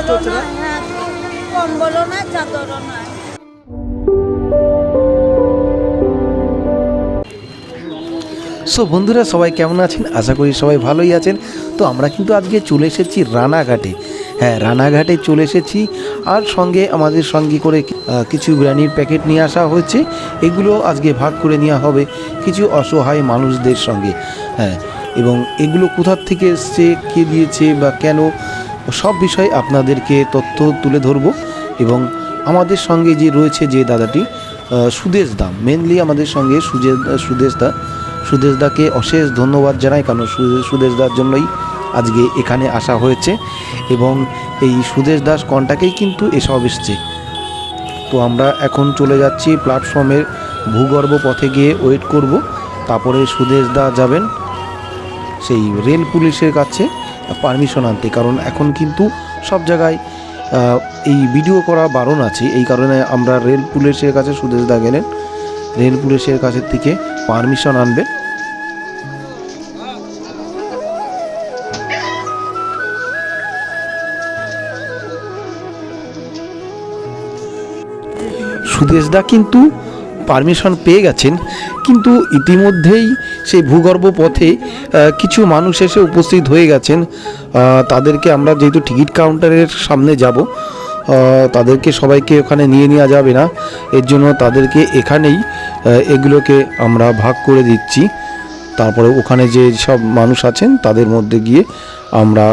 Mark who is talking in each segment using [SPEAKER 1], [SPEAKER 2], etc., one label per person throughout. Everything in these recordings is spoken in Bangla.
[SPEAKER 1] কষ্ট হচ্ছে না?
[SPEAKER 2] হ্যাঁ, কম্বলও চাদরও
[SPEAKER 3] সো বন্ধুরা সবাই কেমন আছেন? আশা করি সবাই ভালোই আছেন। তো আমরা কিন্তু আজকে চলে এসেছি রানাঘাটে। হ্যাঁ রানাঘাটে চলে এসেছি। আর সঙ্গে আমাদের সঙ্গে করে কিছু বিরিয়ানির প্যাকেট নিয়ে আসা হয়েছে। এগুলো আজকে ভাগ করে নেওয়া হবে কিছু অসহায় মানুষদের সঙ্গে। হ্যাঁ এবং এগুলো কোথার থেকে এসছে কে দিয়েছে বা কেন সব বিষয়ে আপনাদেরকে তথ্য তুলে ধরবো এবং আমাদের সঙ্গে যে রয়েছে যে দাদাটি সুদেশ দা মেনলি আমাদের সঙ্গে সুজে, সুদেশ দা। সুদেশ দাকে অশেষ ধন্যবাদ জানাই, কারণ সুদেশ দার জন্যই আজকে এখানে আসা হয়েছে এবং এই সুদেশ দাস কন্টাকেই কিন্তু এসব এসছে। তো আমরা এখন চলে যাচ্ছি প্ল্যাটফর্মের ভূগর্ভ পথে গিয়ে ওয়েট করব, তারপরে সুদেশ দা যাবেন সেই রেল পুলিশের কাছে। পারমিশন আনতে, কারণ এখন কিন্তু সব জায়গায় এই ভিডিও করা বারণ আছে। এই কারণে আমরা রেল পুলিশের কাছে সুদেশ দা গেলেন। রেল পুলিশের কাছের থেকে পারমিশন আনবে। সুদেশদা কিন্তু পারমিশন পেয়ে গেছেন, কিন্তু ইতিমধ্যেই সেই ভূগর্ভ পথে কিছু মানুষ এসে উপস্থিত হয়ে গেছেন। তাদেরকে আমরা যেহেতু টিকিট কাউন্টারের সামনে যাব তাদেরকে সবাইকে ওখানে নিয়ে নেওয়া যাবে না। এর জন্য তাদেরকে এখানেই এগুলোকে আমরা ভাগ করে দিচ্ছি। তারপরে ওখানে যে সব মানুষ আছেন, তাদের মধ্যে গিয়ে আমরা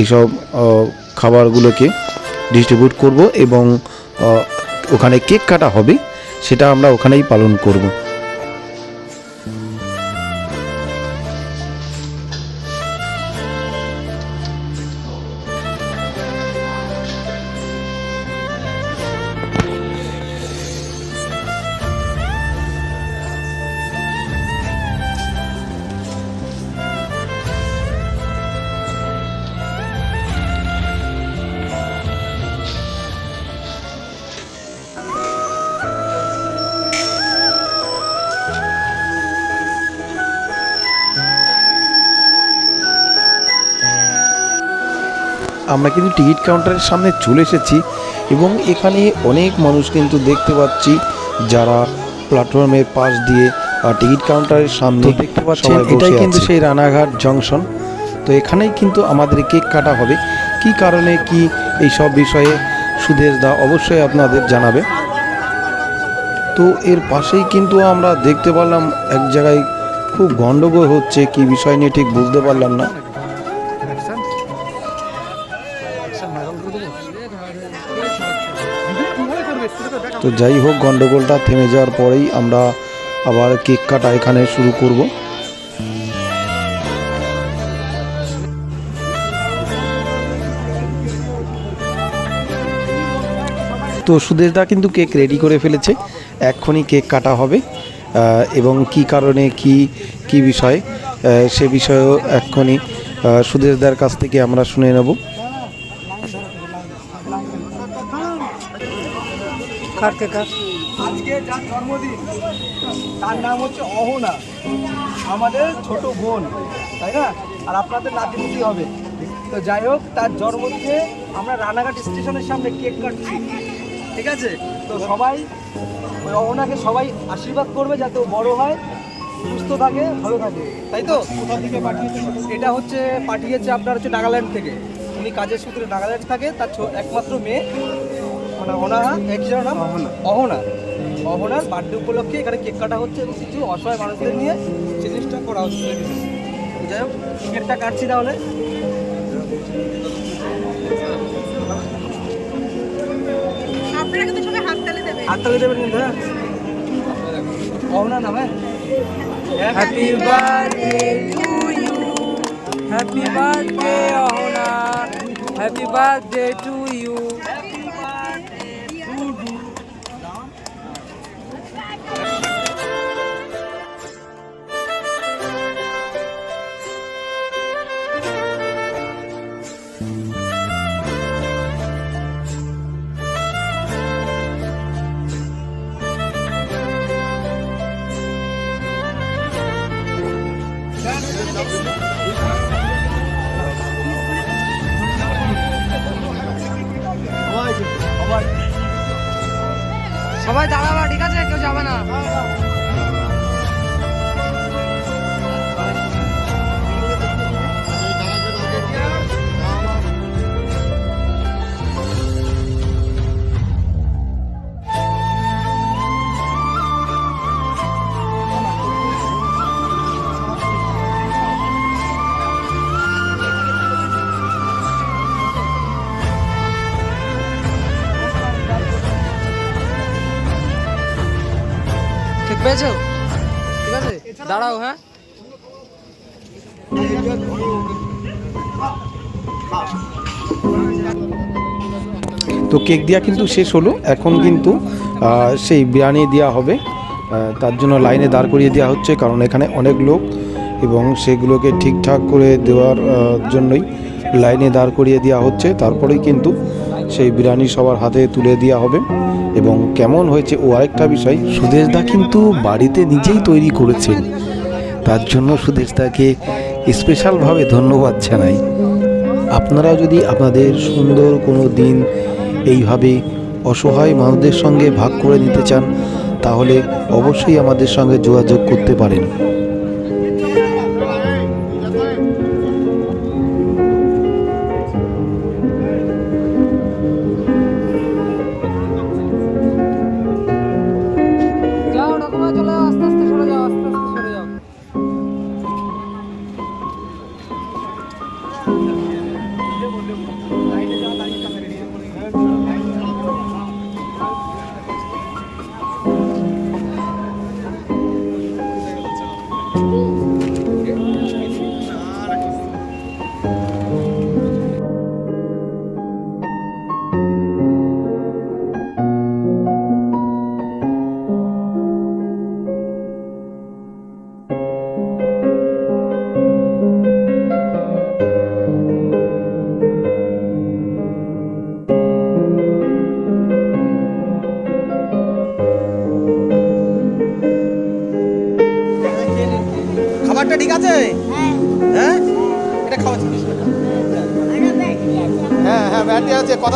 [SPEAKER 3] এইসব খাবারগুলোকে ডিস্ট্রিবিউট করব এবং ওখানে কেক কাটা হবে, সেটা আমরা ওখানেই পালন করব। আমরা কিন্তু টিকিট কাউন্টারের সামনে চলে এসেছি এবং এখানে অনেক মানুষ কিন্তু দেখতে পাচ্ছি যারা প্ল্যাটফর্মের পাশ দিয়ে টিকিট কাউন্টারের সামনে দেখতে পাচ্ছেন এটাই কিন্তু সেই রানাঘাট জংশন। তো এখানেই কিন্তু আমাদের কেক কাটা হবে। কি কারণে কি এই সব বিষয়ে সুদেশ দা অবশ্যই আপনাদের জানাবে। তো এর পাশেই কিন্তু আমরা দেখতে পারলাম এক জায়গায় খুব গন্ডগোল হচ্ছে কি বিষয় নিয়ে ঠিক বুঝতে পারলাম না। তো যাই হোক, গন্ডগোলটা থেমে যাওয়ার পরেই আমরা আবার কেক কাটা এখানে শুরু করব। তো সুদেশদা কিন্তু কেক রেডি করে ফেলেছে। এক্ষুনি কেক কাটা হবে। এবং কি কারণে, কি কি বিষয়? সে বিষয়েও এক্ষুনি সুদেশদার কাছ থেকে আমরা শুনে নেব।
[SPEAKER 1] আজকে যার জন্মদিন তার নাম হচ্ছে অহনা। আমাদের ছোট বোন তাই না? আর আপনাদের নাতিপুতি হবে। তো যাই হোক তার জন্মদিনে আমরা রানাঘাট স্টেশনের সামনে কেক কাটছি। ঠিক আছে? তো সবাই ওই অহনাকে সবাই আশীর্বাদ করবে যাতে ও বড় হয় সুস্থ থাকে ভালো থাকে। তাই তো? কোথা থেকে পাঠিয়েছে এটা হচ্ছে পাঠিয়েছে আপনার হচ্ছে নাগাল্যান্ড থেকে। উনি কাজের সূত্রে নাগাল্যান্ড থাকে তার ছো- একমাত্র মেয়ে। মানে অনাহা একজন নাম? অহনা। অহনা। অহনার বার্থডে উপলক্ষে এখানে কেক কাটা হচ্ছে এবং কিছু অসহায় মানুষদের নিয়ে জিনিসটা করা হচ্ছে। যাই হোক কেকটা কাটছি তাহলে।
[SPEAKER 2] আপনারা কিন্তু সবাই হাততালি দেবেন।
[SPEAKER 1] হাততালি দেবেন কিন্তু হ্যাঁ? অহনা নাম হ্যাঁ?
[SPEAKER 4] Happy birthday to you. Happy birthday, Ahona. Happy birthday to
[SPEAKER 1] সবাই
[SPEAKER 4] দাঁড়াবা ঠিক আছে? কেউ যাবে না? দাঁড়াও হ্যাঁ।
[SPEAKER 3] তো কেক দেওয়া কিন্তু শেষ হলো। এখন কিন্তু সেই বিরিয়ানি দেওয়া হবে। তার জন্য লাইনে দাঁড় করিয়ে দেওয়া হচ্ছে, কারণ এখানে অনেক লোক এবং সেগুলোকে ঠিকঠাক করে দেওয়ার জন্যই লাইনে দাঁড় করিয়ে দেওয়া হচ্ছে। তারপরেই কিন্তু সেই বিরিয়ানি সবার হাতে তুলে দেওয়া হবে। এবং কেমন হয়েছে ও আরেকটা বিষয় সুদেশদা কিন্তু বাড়িতে নিজেই তৈরি করেছেন। তার জন্য সুদেশ তাকে স্পেশালভাবে ধন্যবাদ জানাই। আপনারা যদি আপনাদের সুন্দর কোনো দিন এইভাবে অসহায় মানুষদের সঙ্গে ভাগ করে নিতে চান, তাহলে অবশ্যই আমাদের সঙ্গে যোগাযোগ করতে পারেন।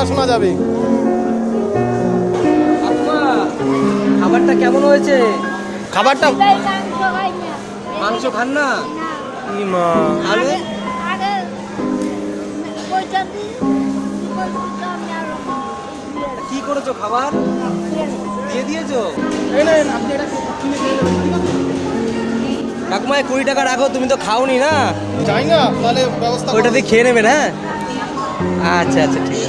[SPEAKER 1] কথা শোনা যাবে।
[SPEAKER 4] খাবারটা কেমন হয়েছে?
[SPEAKER 1] খাবারটা
[SPEAKER 4] মাংস খান না? মা।
[SPEAKER 2] আরও
[SPEAKER 4] কি করেছ খাবার? দিয়ে দিয়েছ?
[SPEAKER 1] এই
[SPEAKER 4] কুড়ি টাকা রাখো তুমি তো খাওনি না?
[SPEAKER 1] যাই না তাহলে ব্যবস্থা
[SPEAKER 4] ওইটা দিয়ে খেয়ে নেবেন হ্যাঁ আচ্ছা আচ্ছা ঠিক আছে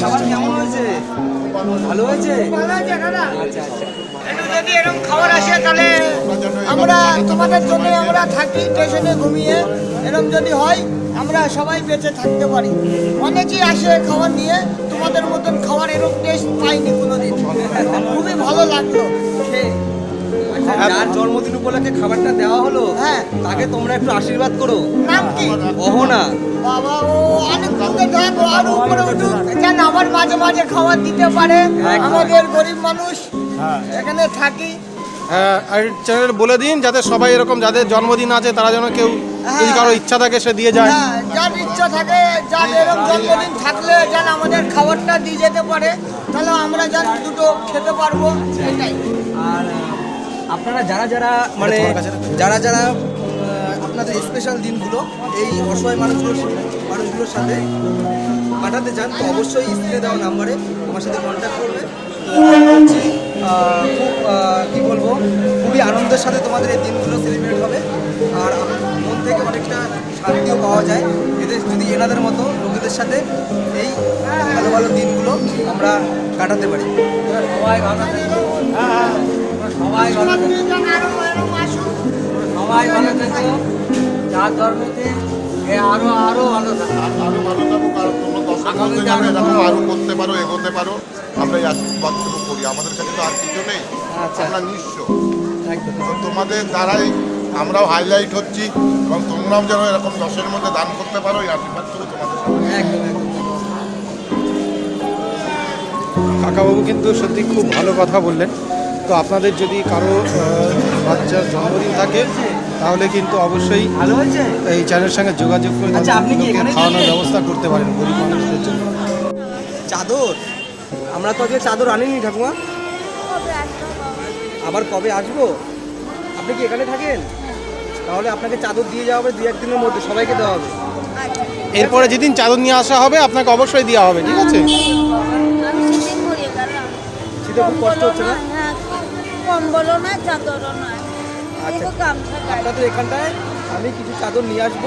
[SPEAKER 4] খাবার কেমন হয়েছে? ভালো হয়েছে?
[SPEAKER 5] যদি এরকম খাবার আসে, তাহলে আমরা তোমাদের জন্য আমরা থাকি স্টেশনে ঘুমিয়ে। এরকম যদি হয়, আমরা সবাই বেঁচে থাকতে পারি। অনেকেই আসে খাবার নিয়ে, তোমাদের মতন খাবার এরকম টেস্ট পাইনি কোনোদিন। খুবই ভালো লাগল। খেয়ে।
[SPEAKER 4] যার জন্মদিন উপলক্ষে খাবারটা দেওয়া হলো
[SPEAKER 5] হ্যাঁ।
[SPEAKER 4] তাকে তোমরা একটু আশীর্বাদ করো।
[SPEAKER 5] নাম কি?
[SPEAKER 4] অহনা।
[SPEAKER 5] বাবা ও অনেক দূরে থাকো আর উপরে উঠুক। যেন আবার মাঝে মাঝে খাবার দিতে পারে। আমাদের গরিব মানুষ এখানে থাকি।
[SPEAKER 6] হ্যাঁ আর চ্যানেল বলে দিন যাতে সবাই এরকম যাদের জন্মদিন আছে তারা যেন কেউ যদি কারও ইচ্ছা থাকে সে দিয়ে যায়।
[SPEAKER 5] হ্যাঁ, যার ইচ্ছা থাকে যার এরকম জন্মদিন থাকলে যেন আমাদের খাবারটা দিয়ে যেতে পারে তাহলে আমরা যেন দুটো খেতে পারব এটাই
[SPEAKER 1] আর আপনারা যারা যারা মানে যারা যারা আপনাদের স্পেশাল দিনগুলো এই অসহায় মানুষগুলোর মানুষগুলোর সাথে কাটাতে চান তো অবশ্যই স্ক্রিনে দেওয়া নাম্বারে আমার সাথে কন্ট্যাক্ট করবে। খুব কি বলব খুবই আনন্দের সাথে তোমাদের এই দিনগুলো সেলিব্রেট হবে। আর মন থেকে অনেকটা শান্তিও পাওয়া যায়। এদের যদি এনাদের মতো লোকেদের সাথে এই ভালো ভালো দিনগুলো আমরা কাটাতে পারি। সবাই ভালো থেকো। সবাই ভালো থেকো। সবাই ভালো যার ধর্মেতে আরও আরও ভালো
[SPEAKER 7] আরও ভালো থাকুক আর তোমরা দশের মধ্যে আরও করতে পারো এগোতে পারো। আমরা করি। আমাদের কাছে তো আর কিছু নেই।
[SPEAKER 1] আচ্ছা।
[SPEAKER 7] আমরা নিঃস্ব। তোমাদের দ্বারাই আমরাও হাইলাইট হচ্ছি এবং তোমরাও যেন এরকম দশের মধ্যে দান করতে পারো এই তোমাদের
[SPEAKER 6] কাকাবাবু কিন্তু সত্যি খুব ভালো কথা বললেন। তো আপনাদের যদি কারও বাচ্চার জন্মদিন থাকে তাহলে কিন্তু অবশ্যই এই চ্যানেলের সঙ্গে যোগাযোগ করে
[SPEAKER 1] আচ্ছা, আপনি কি এখানে
[SPEAKER 6] খাওয়ানোর ব্যবস্থা করতে পারেন গরিব মানুষদের জন্য।
[SPEAKER 1] চাদর? আমরা তো আজকে চাদর আনিনি ঠাকুমা? আবার কবে আসব? আপনি কি এখানে থাকেন? তাহলে আপনাকে চাদর দিয়ে যাওয়া হবে দু একদিনের মধ্যে সবাইকে দেওয়া হবে।
[SPEAKER 2] আচ্ছা।
[SPEAKER 6] এরপরে যেদিন চাদর নিয়ে আসা হবে আপনাকে অবশ্যই দেওয়া হবে ঠিক আছে?
[SPEAKER 1] শীতে খুব কষ্ট হচ্ছে না?
[SPEAKER 2] কম্বলও না চাদরও না
[SPEAKER 1] আচ্ছা। আপনাদের এখানটায় আমি কিছু চাদর নিয়ে আসব।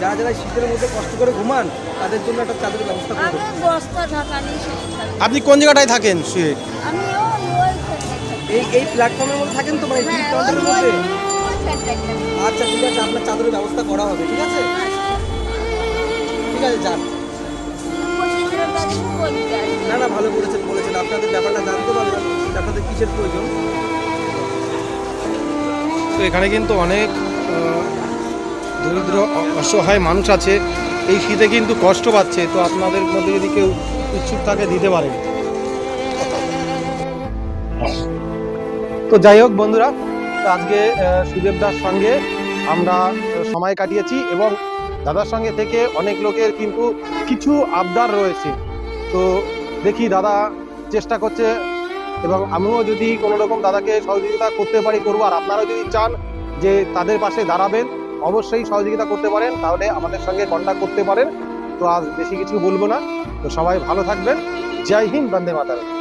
[SPEAKER 1] যারা যারা শীতের মধ্যে কষ্ট করে ঘুমান তাদের জন্য একটা চাদরের ব্যবস্থা করব।
[SPEAKER 6] আপনি কোন জায়গাটায় থাকেন
[SPEAKER 2] থাকি।
[SPEAKER 1] এই এই প্ল্যাটফর্মের মধ্যে থাকেন তো মানে
[SPEAKER 2] হ্যাঁ।
[SPEAKER 1] আচ্ছা ঠিক আছে আপনার চাদরের ব্যবস্থা করা হবে ঠিক আছে? ঠিক আছে যান। না না ভালো করেছেন বলেছেন। আপনাদের ব্যাপারটা জানতে পারলাম আপনাদের কিসের প্রয়োজন?
[SPEAKER 6] তো এখানে কিন্তু অনেক দরিদ্র অসহায় মানুষ আছে। এই শীতে কিন্তু কষ্ট পাচ্ছে তো আপনাদের মধ্যে যদি কেউ ইচ্ছুক থাকে দিতে পারেন তো যাই হোক বন্ধুরা আজকে আহ, সুদেবদার সঙ্গে আমরা সময় কাটিয়েছি এবং দাদার সঙ্গে থেকে অনেক লোকের কিন্তু কিছু আবদার রয়েছে। তো দেখি দাদা চেষ্টা করছে এবং আমিও যদি কোনো রকম দাদাকে সহযোগিতা করতে পারি, করব। আর আপনারাও যদি চান যে তাদের পাশে দাঁড়াবেন, অবশ্যই সহযোগিতা করতে পারেন, তাহলে আমাদের সঙ্গে কন্ট্যাক্ট করতে পারেন। তো আজ বেশি কিছু বলব না। তো সবাই ভালো থাকবেন। জয় হিন্দ, বন্দে মাতারম।